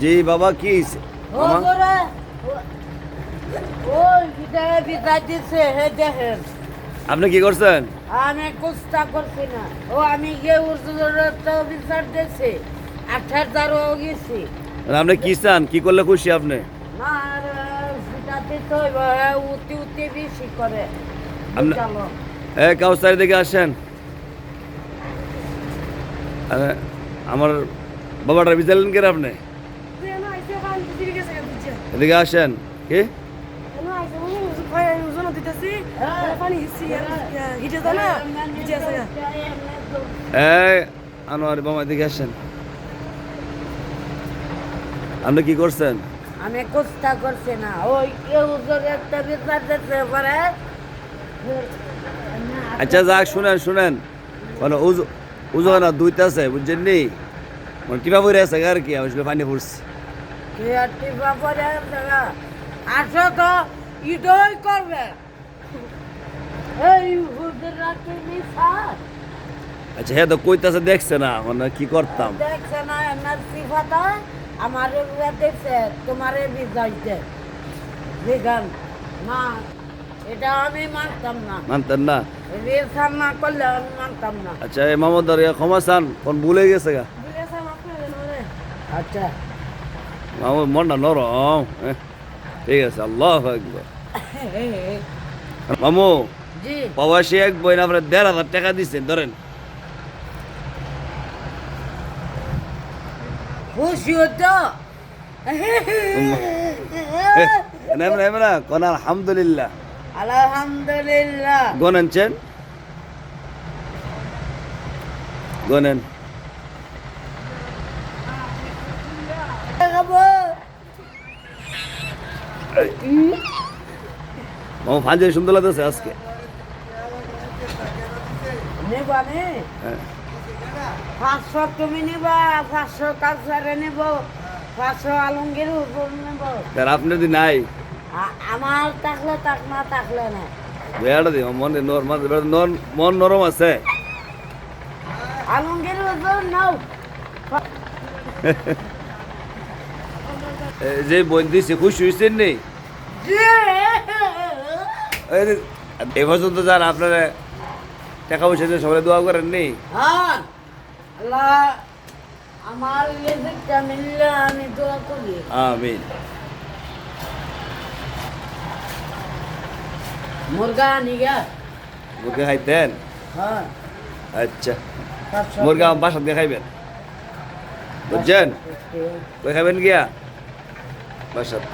জি বাবা কি? ও আপনি কি করছেন? আমি কুস্তা করছি না। ও আমি গিয়ে বিচার দিয়েছি আট হাজারও গেছি। আপনি কি চান? কি করলে খুশি আপনি? উতি উতি বেশি করে। এ কাউসারি দিকে আসেন। আমার বাবাটা বিচারলেন কে আপনি? এদিকে আসেন। কি? আনোয়ার বাবা এদিকে আসেন। আপনি কি করছেন? আমি কুস্তা করছি না। ওই কেউ একটা বিচার দিতে পারে। আচ্ছা যাক শুনেন শুনেন। মানে উজু না দুইটা আছে বুঝছেন নি? মানে পরে আছে আর কি? আমি পানি দেখা আসো তো ঈদই করবে। আচ্ছা হ্যাঁ তো কইতাছে দেখছে না মানে কি করতাম? দেখছে না এনার সিফাটা আমার দেখছে তোমারে বিজাইতে বিগান না এটা আমি মানতাম না। মানতেন না? রেশান না করলে আমি মানতাম না। আচ্ছা এই মামদার ক্ষমা চান কোন ভুলে গেছে গা? আচ্ছা। মামু মনটা নরম ঠিক আছে আল্লাহ একবার মামু প্রবাসী এক বই আপনার দেড় হাজার টাকা দিচ্ছেন ধরেন। আলহামদুলিল্লাহ। আলহামদুলিল্লাহ। গনেনছেন গনেন খাব মামু ফাঁজে সুন্দর লাগতেছে আজকে। নেব আমি? হ্যাঁ। পাঁচশো তুমি নিবা পাঁচশো কালচারে নেব পাঁচশো আলমগীর উপর নেব। তার আপনি যদি নাই? আমার থাকলে থাক না থাকলে না। বেড়া দিও মন নরম নর- মন নরম আছে। আলমগীর উপর নাও। যে বই দিছে খুশি হয়েছেন নি এই এ পর্যন্ত যান আপনারা টাকা পয়সা দিয়ে সবাই দোয়া করেন নি? হ্যাঁ আমার আমি দোয়া করি। আমিন। মুরগা খাইতেন? হ্যাঁ। আচ্ছা। মুরগি আমার দিয়ে খাইবেন। বুঝছেন? কই খাবেন গিয়া? Başladık.